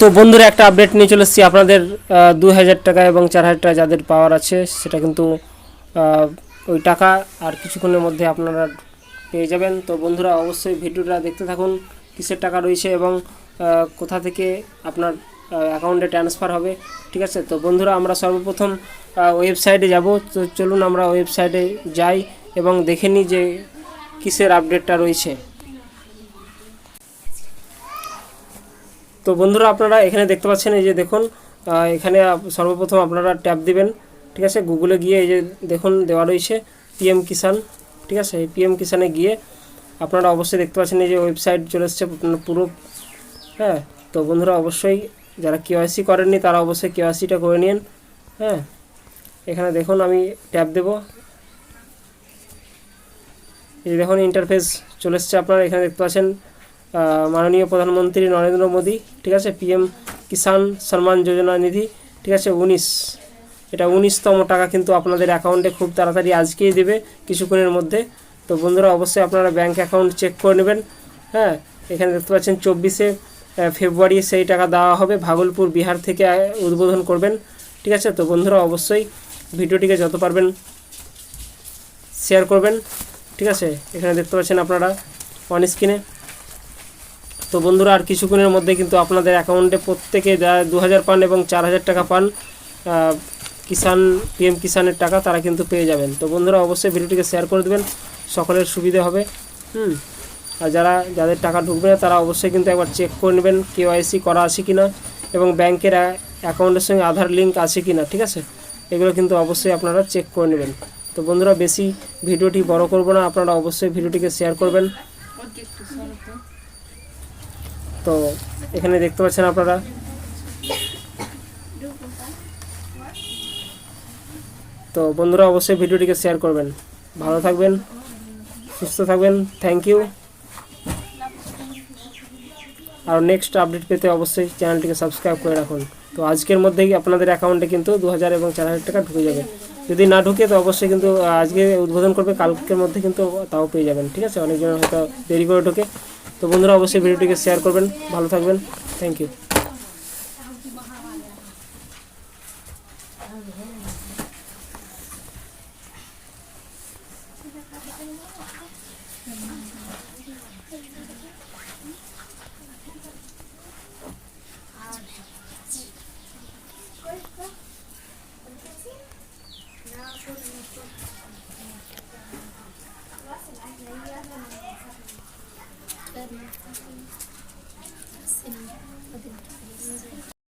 তো বন্ধুরা, একটা আপডেট নিয়ে চলে এসেছি। আপনাদের দু হাজার টাকা এবং চার হাজার টাকা যাদের পাওয়ার আছে, সেটা কিন্তু ওই টাকা আর কিছুক্ষণের মধ্যে আপনারা পেয়ে যাবেন। তো বন্ধুরা, অবশ্যই ভিডিওটা দেখতে থাকুন, কিসের টাকা রয়েছে এবং কোথা থেকে আপনার অ্যাকাউন্টে ট্রান্সফার হবে, ঠিক আছে? তো বন্ধুরা, আমরা সর্বপ্রথম ওয়েবসাইটে যাব। তো চলুন আমরা ওয়েবসাইটে যাই এবং দেখে নিই যে কিসের আপডেটটা রয়েছে। তো বন্ধুরা আপনারা এখানে দেখতে পাচ্ছেন এই যে দেখুন এখানে সর্বপ্রথম আপনারা ট্যাপ দিবেন, ঠিক আছে? গুগলে গিয়ে এই যে দেখুন, দেওয়া রয়েছে পিএম কিষান ঠিক আছে? এই পিএম কিষানে গিয়ে আপনারা অবশ্যই দেখতে পাচ্ছেন এই যে ওয়েবসাইট চলে এসছে পুরো হ্যাঁ? তো বন্ধুরা অবশ্যই যারা কেওয়াইসি করেননি, তারা অবশ্যই কেওয়াইসিটা করে নিন হ্যাঁ? এখানে দেখুন, আমি ট্যাপ দেব। এই দেখুন ইন্টারফেস চলে এসছে আপনারা, এখানে দেখতে পাচ্ছেন মাননীয় প্রধানমন্ত্রী নরেন্দ্র মোদী, ঠিক আছে পিএম কিষাণ সম্মান যোজনা নিধি, ঠিক আছে, উনিশ, এটা উনিশতম টাকা কিন্তু আপনাদের অ্যাকাউন্টে খুব তাড়াতাড়ি আজকেই দেবে কিছুক্ষণের মধ্যে। তো বন্ধুরা, অবশ্যই আপনারা ব্যাংক অ্যাকাউন্ট চেক করে নেবেন হ্যাঁ এখানে দেখতে পাচ্ছেন চব্বিশে ফেব্রুয়ারি সেই টাকা দেওয়া হবে, ভাগলপুর, বিহার থেকে উদ্বোধন করবেন, ঠিক আছে। তো বন্ধুরা, অবশ্যই ভিডিওটিকে যত পারবেন শেয়ার করবেন, ঠিক আছে। এখানে দেখতে পাচ্ছেন আপনারা অন স্ক্রিনে তো বন্ধুরা, আর কিছুক্ষণের মধ্যে কিন্তু আপনাদের অ্যাকাউন্টে প্রত্যেকে দু হাজার পান এবং চার হাজার টাকা পান কিষান পিএম কিষানের টাকা তারা কিন্তু পেয়ে যাবেন। তো বন্ধুরা, অবশ্যই ভিডিওটিকে শেয়ার করে দেবেন, সকলের সুবিধে হবে। হুম, আর যারা, যাদের টাকা ঢুকবে তারা অবশ্যই কিন্তু একবার চেক করে নেবেন কেওয়াইসি করা আছে কি না এবং ব্যাংকের অ্যাকাউন্টের সঙ্গে আধার লিঙ্ক আছে কি না ঠিক আছে? এগুলো কিন্তু অবশ্যই আপনারা চেক করে নেবেন। তো বন্ধুরা, বেশি ভিডিওটি বড় করব না, আপনারা অবশ্যই ভিডিওটিকে শেয়ার করবেন। তো এখানে দেখতে পাচ্ছেন আপনারা। তো বন্ধুরা, অবশ্যই ভিডিওটিকে শেয়ার করবেন। ভালো থাকবেন, সুস্থ থাকবেন থ্যাংক ইউ আর নেক্সট আপডেট পেতে অবশ্যই চ্যানেলটিকে সাবস্ক্রাইব করে রাখুন। তো আজকের মধ্যেই আপনাদের অ্যাকাউন্টে কিন্তু দু হাজার এবং চার হাজার টাকা ঢুকে যাবে। যদি না ঢুকে, তো অবশ্যই কিন্তু আজকে উদ্বোধন করবে, কালকের মধ্যে কিন্তু তাও পেয়ে যাবেন, ঠিক আছে? অনেকজন হয়তো দেরি করে ঢোকে। तो बंधुरा अवश्य भिडियो के शेयर करबें भलो थकबें थैंक यू better.